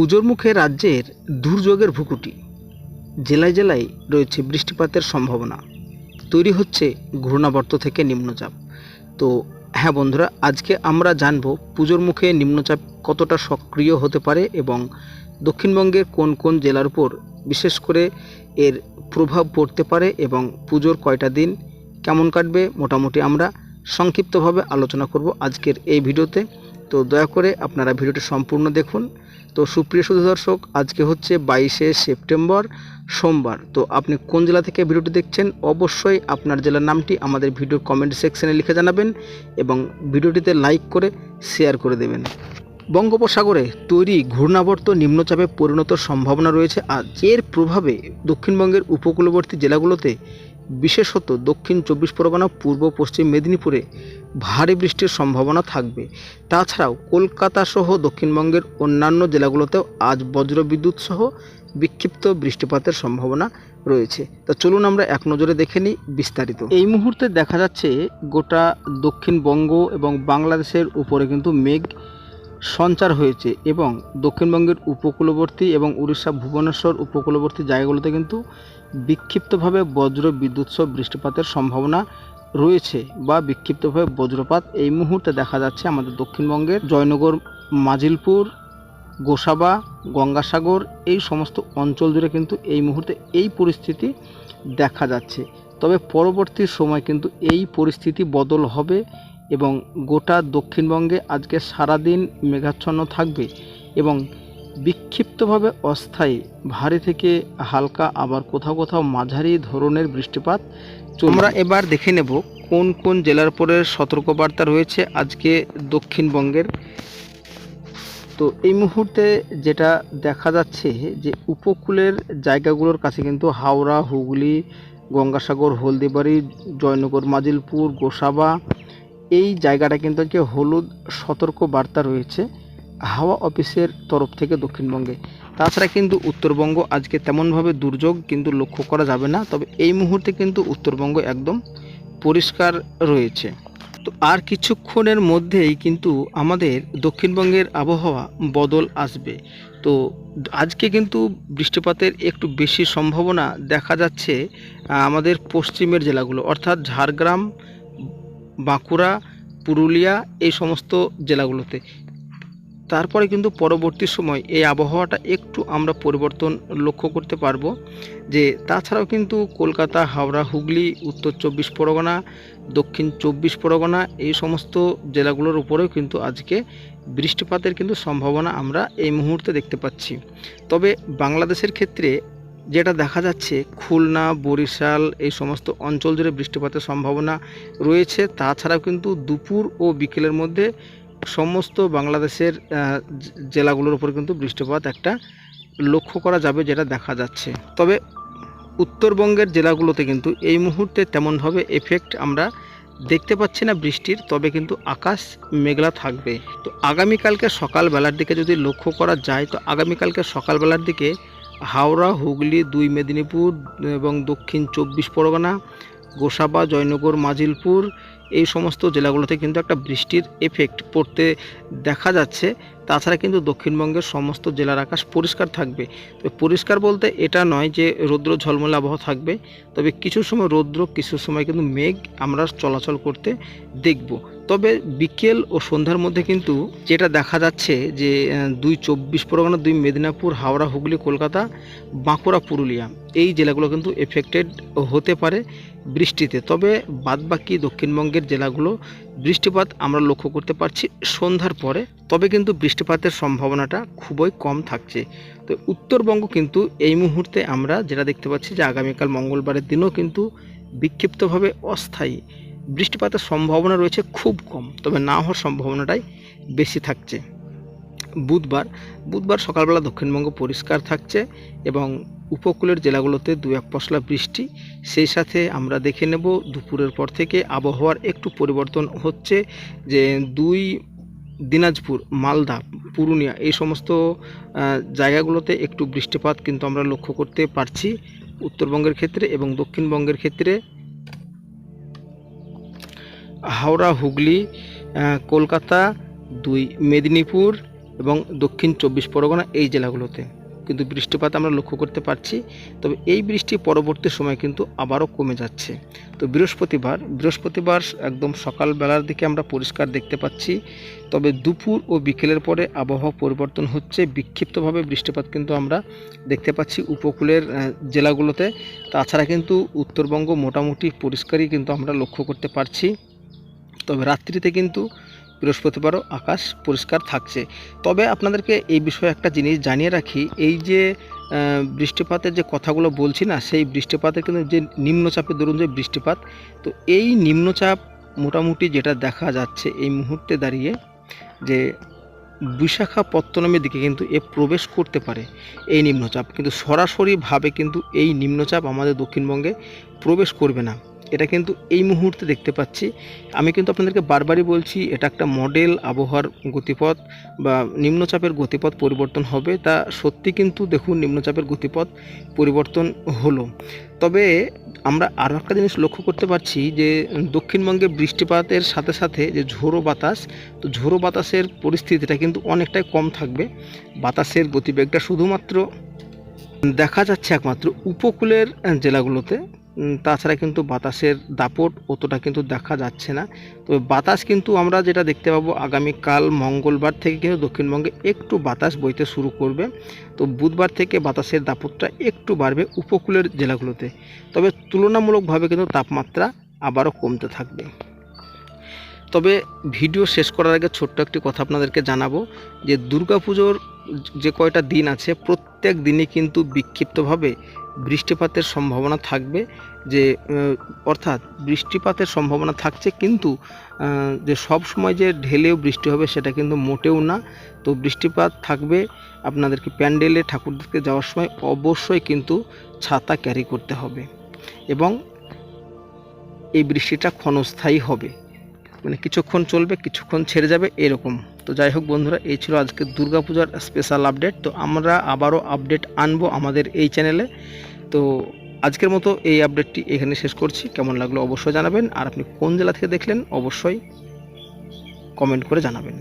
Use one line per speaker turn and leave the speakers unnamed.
পুজোর মুখে রাজ্যের দুর্যোগের ভুকুটি। জেলায় জেলায় রয়েছে বৃষ্টিপাতের সম্ভাবনা। তৈরি হচ্ছে ঘূর্ণাবর্ত থেকে নিম্নচাপ। তো হ্যাঁ বন্ধুরা, আজকে আমরা জানব পুজোর মুখে নিম্নচাপ কতটা সক্রিয় হতে পারে এবং দক্ষিণবঙ্গের কোন কোন জেলার উপর বিশেষ করে এর প্রভাব পড়তে পারে এবং পুজোর কয়টা দিন কেমন কাটবে মোটামুটি আমরা সংক্ষিপ্তভাবে আলোচনা করব আজকের এই ভিডিওতে। তো দয়া করে আপনারা ভিডিওটি সম্পূর্ণ দেখুন। তো সুপ্রিয় সুধী দর্শক, আজকে হচ্ছে বাইশে সেপ্টেম্বর সোমবার। তো আপনি কোন জেলা থেকে ভিডিওটি দেখছেন, অবশ্যই আপনার জেলার নামটি আমাদের ভিডিওর কমেন্ট সেকশনে লিখে জানাবেন এবং ভিডিওটিতে লাইক করে শেয়ার করে দেবেন। বঙ্গোপসাগরে তৈরি ঘূর্ণাবর্ত নিম্নচাপে পরিণত সম্ভাবনা রয়েছে আজ এর প্রভাবে দক্ষিণবঙ্গের উপকূলবর্তী জেলাগুলোতে বিশেষত দক্ষিণ চব্বিশ পরগনা, পূর্ব, পশ্চিম মেদিনীপুরে ভারী বৃষ্টির সম্ভাবনা থাকবে। তাছাড়াও কলকাতা সহ দক্ষিণবঙ্গের অন্যান্য জেলাগুলোতেও আজ বজ্রবিদ্যুৎ সহ বিক্ষিপ্ত বৃষ্টিপাতের সম্ভাবনা রয়েছে। তা চলুন আমরা এক নজরে দেখে নিই বিস্তারিত। এই মুহূর্তে দেখা যাচ্ছে গোটা দক্ষিণবঙ্গ এবং বাংলাদেশের উপরে কিন্তু মেঘ সঞ্চার হয়েছে এবং দক্ষিণবঙ্গের উপকূলবর্তী এবং উড়িষ্যা ভুবনেশ্বর উপকূলবর্তী জায়গাগুলোতে কিন্তু বিক্ষিপ্তভাবে বজ্র বিদ্যুৎ সহ বৃষ্টিপাতের সম্ভাবনা রয়েছে বা বিক্ষিপ্তভাবে বজ্রপাত এই মুহূর্তে দেখা যাচ্ছে আমাদের দক্ষিণবঙ্গের জয়নগর, মাজিলপুর, গোসাবা, গঙ্গাসাগর এই সমস্ত অঞ্চল জুড়ে কিন্তু এই মুহূর্তে এই পরিস্থিতি দেখা যাচ্ছে। তবে পরবর্তী সময় কিন্তু এই পরিস্থিতি বদল হবে এবং গোটা দক্ষিণবঙ্গে আজকে সারাদিন মেঘাচ্ছন্ন থাকবে এবং বিক্ষিপ্তভাবে অস্থায়ী ভারী থেকে হালকা আবার কোথাও কোথাও মাঝারি ধরনের বৃষ্টিপাত। আমরা এবার দেখে নেব কোন কোন জেলার পরে সতর্কবার্তা রয়েছে আজকে দক্ষিণবঙ্গের তো এই মুহূর্তে যেটা দেখা যাচ্ছে যে উপকূলের জায়গাগুলোর কাছে কিন্তু হাওড়া হুগলি গঙ্গাসাগর হলদিবাড়ি জয়নগর মাজিলপুর গোসাবা এই জায়গাটা কিন্তু আজকে হলুদ সতর্ক বার্তা রয়েছে হাওয়া অফিসের তরফ থেকে দক্ষিণবঙ্গে। তাছাড়া কিন্তু উত্তরবঙ্গ আজকে তেমনভাবে দুর্যোগ কিন্তু লক্ষ্য করা যাবে না, তবে এই মুহূর্তে কিন্তু উত্তরবঙ্গ একদম পরিষ্কার রয়েছে। তো আর কিছুক্ষণের মধ্যেই কিন্তু আমাদের দক্ষিণবঙ্গের আবহাওয়া বদল আসবে। তো আজকে কিন্তু বৃষ্টিপাতের একটু বেশি সম্ভাবনা দেখা যাচ্ছে আমাদের পশ্চিমের জেলাগুলো, অর্থাৎ ঝাড়গ্রাম বাঁকুড়া, পুরুলিয়া এই সমস্ত জেলাগুলোতে। তারপরে কিন্তু পরবর্তী সময় এই আবহাওয়াটা একটু আমরা পরিবর্তন লক্ষ্য করতে পারব, যে তাছাড়াও কিন্তু কলকাতা, হাওড়া, হুগলি, উত্তর চব্বিশ পরগনা, দক্ষিণ চব্বিশ পরগনা এই সমস্ত জেলাগুলোর উপরেও কিন্তু আজকে বৃষ্টিপাতের কিন্তু সম্ভাবনা আমরা এই মুহূর্তে দেখতে পাচ্ছি। তবে বাংলাদেশের ক্ষেত্রে যেটা দেখা যাচ্ছে, খুলনা, বরিশাল, এই সমস্ত অঞ্চল জুড়ে বৃষ্টিপাতের সম্ভাবনা রয়েছে। তাছাড়াও কিন্তু দুপুর ও বিকেলের মধ্যে সমস্ত বাংলাদেশের জেলাগুলোর উপর কিন্তু বৃষ্টিপাত একটা লক্ষ্য করা যাবে যেটা দেখা যাচ্ছে। তবে উত্তরবঙ্গের জেলাগুলোতে কিন্তু এই মুহূর্তে তেমনভাবে এফেক্ট আমরা দেখতে পাচ্ছি না বৃষ্টির, তবে কিন্তু আকাশ মেঘলা থাকবে। তো আগামীকালকে সকালবেলার দিকে যদি লক্ষ্য করা যায়, তো আগামীকালকে সকালবেলার দিকে হাওড়া হুগলি দুই মেদিনীপুর এবং দক্ষিণ চব্বিশ পরগনা গোসাবা জয়নগর মাজিলপুর এই সমস্ত জেলাগুলোতে কিন্তু একটা বৃষ্টির এফেক্ট পড়তে দেখা যাচ্ছে। তাছাড়া কিন্তু দক্ষিণবঙ্গের সমস্ত জেলার আকাশ পরিষ্কার থাকবে। তবে পরিষ্কার বলতে এটা নয় যে রৌদ্র ঝলমলে আবহাওয়া থাকবে, তবে কিছু সময় রৌদ্র, কিছু সময় কিন্তু মেঘ আমরা চলাচল করতে দেখব। তবে বিকেল ও সন্ধ্যার মধ্যে কিন্তু যেটা দেখা যাচ্ছে যে দুই চব্বিশ পরগনা, দুই মেদিনীপুর, হাওড়া, হুগলি, কলকাতা, বাঁকুড়া, পুরুলিয়া এই জেলাগুলো কিন্তু এফেক্টেড হতে পারে বৃষ্টিতে। তবে বাদবাকি দক্ষিণবঙ্গের জেলাগুলো বৃষ্টিপাত আমরা লক্ষ্য করতে পারছি সন্ধ্যার পরে, তবে কিন্তু বৃষ্টিপাতের সম্ভাবনাটা খুবই কম থাকছে। তো উত্তরবঙ্গ কিন্তু এই মুহূর্তে আমরা যেটা দেখতে পাচ্ছি যে আগামীকাল মঙ্গলবারের দিনও কিন্তু বিক্ষিপ্তভাবে অস্থায়ী। বৃষ্টিপাতের সম্ভাবনা রয়েছে খুব কম, তবে না হওয়ার সম্ভাবনাটাই বেশি থাকছে। বুধবার বুধবার সকালবেলা দক্ষিণবঙ্গ পরিষ্কার থাকছে এবং উপকূলের জেলাগুলোতে দু এক পশলা বৃষ্টি। সেই সাথে আমরা দেখে নেব দুপুরের পর থেকে আবহাওয়ার একটু পরিবর্তন হচ্ছে যে দুই দিনাজপুর, মালদা, পুরুলিয়া এই সমস্ত জায়গাগুলোতে একটু বৃষ্টিপাত কিন্তু আমরা লক্ষ্য করতে পারছি উত্তরবঙ্গের ক্ষেত্রে এবং দক্ষিণবঙ্গের ক্ষেত্রে। হাওড়া, হুগলি কলকাতা, দুই মেদিনীপুর এবং দক্ষিণ চব্বিশ পরগনা এই জেলাগুলোতে। কিন্তু বৃষ্টিপাত আমরা লক্ষ্য করতে পারছি, তবে এই বৃষ্টি পরবর্তী সময় কিন্তু আবারও কমে যাচ্ছে। তো বৃহস্পতিবার বৃহস্পতিবার একদম সকালবেলার দিকে আমরা পরিষ্কার দেখতে পাচ্ছি, তবে দুপুর ও বিকেলের পরে আবহাওয়া পরিবর্তন হচ্ছে। বিক্ষিপ্তভাবে বৃষ্টিপাত কিন্তু আমরা দেখতে পাচ্ছি উপকূলের জেলাগুলোতে। তাছাড়া কিন্তু উত্তরবঙ্গ মোটামুটি পরিষ্কারই কিন্তু আমরা লক্ষ্য করতে পারছি। তবে রাত্রিতে কিন্তু বৃহস্পতিবারও আকাশ পরিষ্কার থাকছে। তবে আপনাদেরকে এই বিষয়ে একটা জিনিস জানিয়ে রাখি, এই যে বৃষ্টিপাতের যে কথাগুলো বলছি না, সেই বৃষ্টিপাতের কিন্তু যে নিম্নচাপের দরুন যে বৃষ্টিপাত, তো এই নিম্নচাপ মোটামুটি যেটা দেখা যাচ্ছে এই মুহূর্তে দাঁড়িয়ে যে বিশাখাপত্তনমের দিকে কিন্তু এ প্রবেশ করতে পারে এই নিম্নচাপ। কিন্তু সরাসরিভাবে কিন্তু এই নিম্নচাপ আমাদের দক্ষিণবঙ্গে প্রবেশ করবে না। এটা কিন্তু এই মুহূর্তে দেখতে পাচ্ছি। আমি কিন্তু আপনাদেরকে বারবারই বলছি, এটা একটা মডেল আবহাওয়ার গতিপথ বা নিম্নচাপের গতিপথ পরিবর্তন হবে। তা সত্যি কিন্তু দেখুন, নিম্নচাপের গতিপথ পরিবর্তন হলো। তবে আমরা আরও একটা জিনিস লক্ষ্য করতে পারছি যে, দক্ষিণবঙ্গে বৃষ্টিপাতের সাথে সাথে যে ঝোড়ো বাতাস, তো ঝোড়ো বাতাসের পরিস্থিতিটা কিন্তু অনেকটাই কম থাকবে। বাতাসের গতিবেগটা শুধুমাত্র দেখা যাচ্ছে একমাত্র উপকূলের জেলাগুলোতে। তাছাড়া কিন্তু বাতাসের দাপট অতটা কিন্তু দেখা যাচ্ছে না। তবে বাতাস কিন্তু আমরা যেটা দেখতে পাবো, আগামীকাল মঙ্গলবার থেকে কিন্তু দক্ষিণবঙ্গে একটু বাতাস বইতে শুরু করবে। তো বুধবার থেকে বাতাসের দাপটটা একটু বাড়বে উপকূলের জেলাগুলোতে। তবে তুলনামূলকভাবে কিন্তু তাপমাত্রা আবারও কমতে থাকবে। তবে ভিডিও শেষ করার আগে ছোট্ট একটি কথা আপনাদেরকে জানাব যে দুর্গাপুজোর যে কয়টা দিন আছে, প্রত্যেক দিনই কিন্তু বিক্ষিপ্তভাবে বৃষ্টিপাতের সম্ভাবনা থাকবে যে অর্থাৎ বৃষ্টিপাতের সম্ভাবনা থাকছে কিন্তু যে সব সময় যে ঢেলেও বৃষ্টি হবে সেটা কিন্তু মোটেও না। তো বৃষ্টিপাত থাকবে আপনাদেরকে প্যান্ডেলে ঠাকুরদেরকে যাওয়ার সময় অবশ্যই কিন্তু ছাতা ক্যারি করতে হবে এবং এই বৃষ্টিটা ক্ষণস্থায়ী হবে। মানে কিছুক্ষণ চলবে, কিছুক্ষণ ছেড়ে যাবে এরকম। তো যাই হোক বন্ধুরা, এই ছিল আজকে দুর্গাপূজার স্পেশাল আপডেট তো আমরা আবারও আপডেট আনব আমাদের এই চ্যানেলে তো আজকের মতো এই আপডেটটি এখানে শেষ করছি। কেমন লাগল অবশ্যই জানাবেন। আর আপনি কোন জেলা থেকে দেখলেন, অবশ্যই কমেন্ট করে জানাবেন।